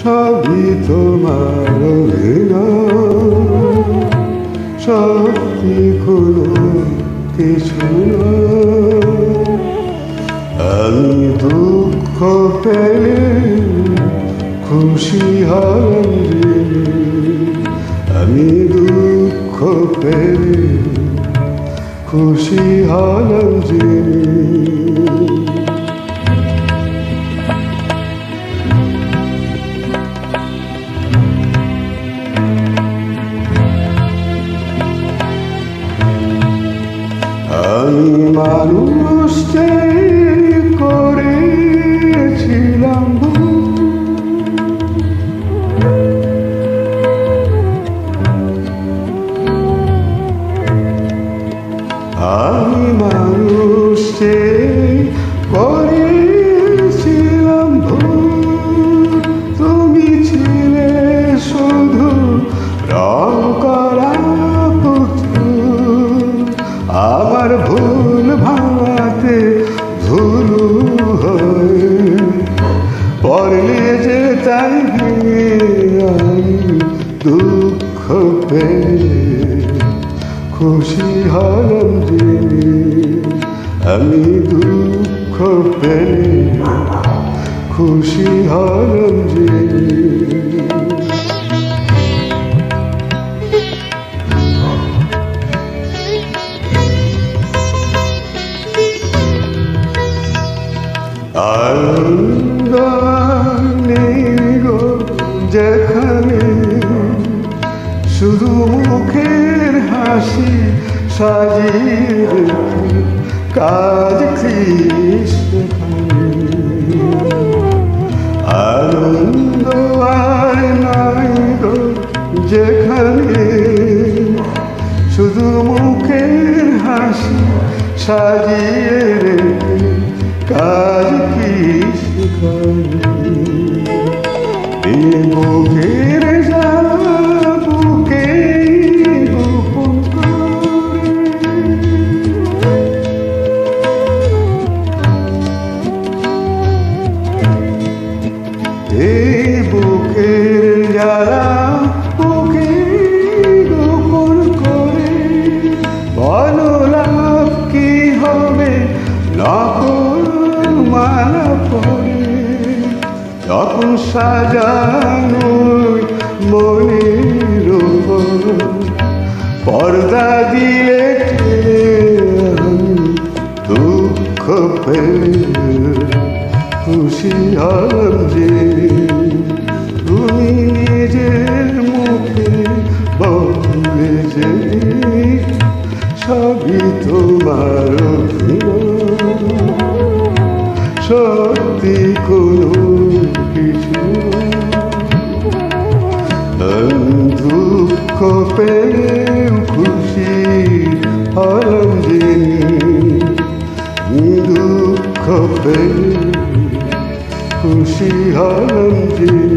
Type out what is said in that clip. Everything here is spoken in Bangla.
সবই তোমার সত্যি কোনো কিছু আমি দুঃখ পেলে খুশি জেনে আমি দুঃখ পেলে খুশি হলাম জেনে আমি মানুষকে করেছিলাম ভুল। পড়লে যে তাই দুঃখ পেয়ে খুশি হলাম জেনে আমি দুঃখ পেয়ে খুশি হলাম আনন্দ নেই শুধু মুখের হাসি সাজিয়ে রেখে কাজ আনন্দ যেখানে শুধু মুখের হাসি সাজিয়ে রেখে যখন সাজানো মনের পর্দা দিলে দুঃখ খুশি হলাম যে তুমি নিজের মুখে বলে যে সবই তোমার। সত্যি কোনো কিছু। দুঃখ পেলে খুশি হলাম জেনে দুঃখ পেলে খুশি হলাম জেনে